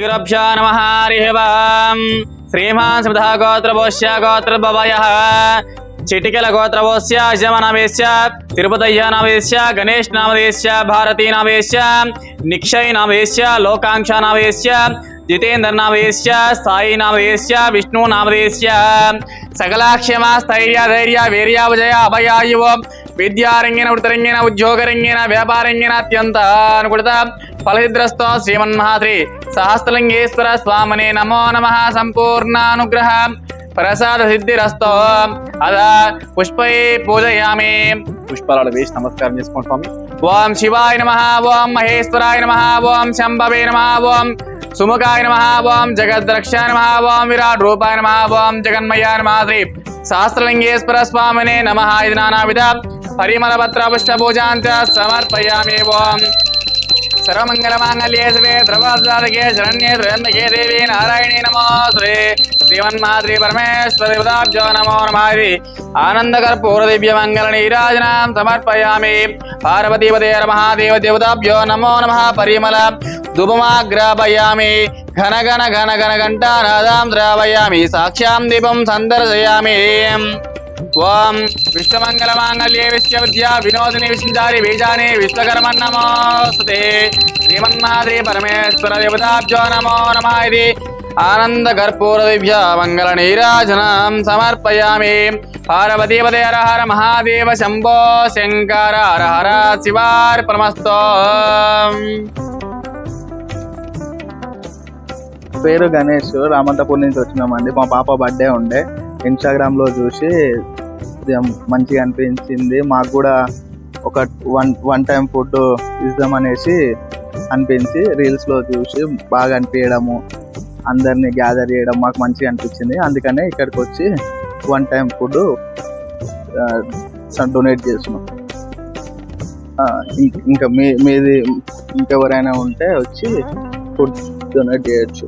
శ్రీగురభ్యో నమ హరి ఓం శ్రీమాన్ స్మృత గోత్రపోష్య గోత్రభవయ చిటికల గోత్రపోస్య అజమనవేశ్య తిరుపతయ్య నవేశ్య గణేష్ నామదేశ్య భారతీ నవేశ్య నిక్షయ్ నవేశ్య లోకాంక్ష నవేశ్య జితేంద్ర నామదేశ్య సాయి నామదేశ్య విష్ణు నామదేశ్య సకలాక్షమ స్థైర్య ధైర్య వీర్యావజయ అభయాయువ విద్యారంగేన వృతరంగేన ఉద్యోగరంగేన వ్యాపారంగేన అత్యంత అనుకూలత ఫలసిద్రస్తో శ్రీమన్మహాశ్రీ సహస్రలింగేశ్వర స్వామనే నమో నమ సంపూర్ణానుగ్రహ. ప్రసాద సిద్ధిరస్తో. అద పుష్పై పూజయామి. పుష్పాలు వేసి నమస్కారం చేసుకోండి స్వామి. ఓం శివాయ నమ ఓం మహేశ్వరాయ నమ ఓం శంభవే నమ ఓం సుముఖాయ నమ ఓం జగద్రక్షాయ నమ ఓం విరాట్ రూపాయ నమ ఓం జగన్మయాయ నమ శ్రీ సహస్రలింగేశ్వర స్వామినే నమ. ఇది నానావిధ పరిమళ పత్ర పుష్ప పూజాంచ సమర్పయామి. ఓం सर्वमङ्गलमाङ्गल्ये शिवे ध्रुवाद्वारके शरण्ये त्र्यम्बके देवी नारायणी नमोऽस्ते श्रीमन्माद्रि परमेश्वरिपदाब्जो नमो नमादि आनन्दकर्पूरदिव्यमङ्गलनीराजनां समर्पयामि देवताभ्यो नमो नमः परिमल दुपमाग्रापयामि घन घन घन घन घण्टानादां द्रावयामि साक्षां दीपं सन्दर्शयामि ఓం విశ్వమంగళ మాంగళ్యే విశ్వవిద్యా వినోదిని విష్ణుచారి బీజాని విశ్వకర్మన్ నమోస్తుతే పరమేశ్వర దేవతాభ్యో నమో నమ ఇది. ఆనంద కర్పూర దివ్య మంగళ నీరాజనం సమర్పయామి. పార్వతీపదే హర హర మహాదేవ శంభో శంకర హర హర శివార్పణమస్తో. పేరు గణేష్ రామంతపూర్ నుంచి వచ్చినామండి. మా పాప బర్త్డే ఉండే. ఇన్స్టాగ్రామ్లో చూసి మంచిగా అనిపించింది. మాకు కూడా ఒక వన్ వన్ టైం ఫుడ్ ఇద్దాం అనేసి అనిపించి రీల్స్లో చూసి బాగా అనిపించడము అందరినీ గ్యాదర్ చేయడం మాకు మంచిగా అనిపించింది. అందుకనే ఇక్కడికి వచ్చి వన్ టైం ఫుడ్ డొనేట్ చేస్తున్నాం. ఇంకా మీ మీది ఇంకెవరైనా ఉంటే వచ్చి ఫుడ్ డొనేట్ చేయొచ్చు.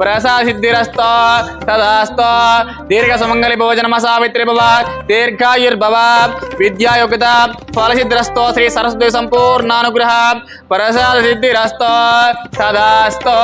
ప్రసాసిద్ధిరస్తో తదాస్తో దీర్ఘ సుమంగళి భోజనమ సావిత్రి భవ దీర్ఘాయుర్భవ విద్యాయోగ్యత ఫలసిద్ధిరస్తో శ్రీ సరస్వతి సంపూర్ణానుగ్రహ ప్రసాద సిద్ధిరస్తో తదాస్తో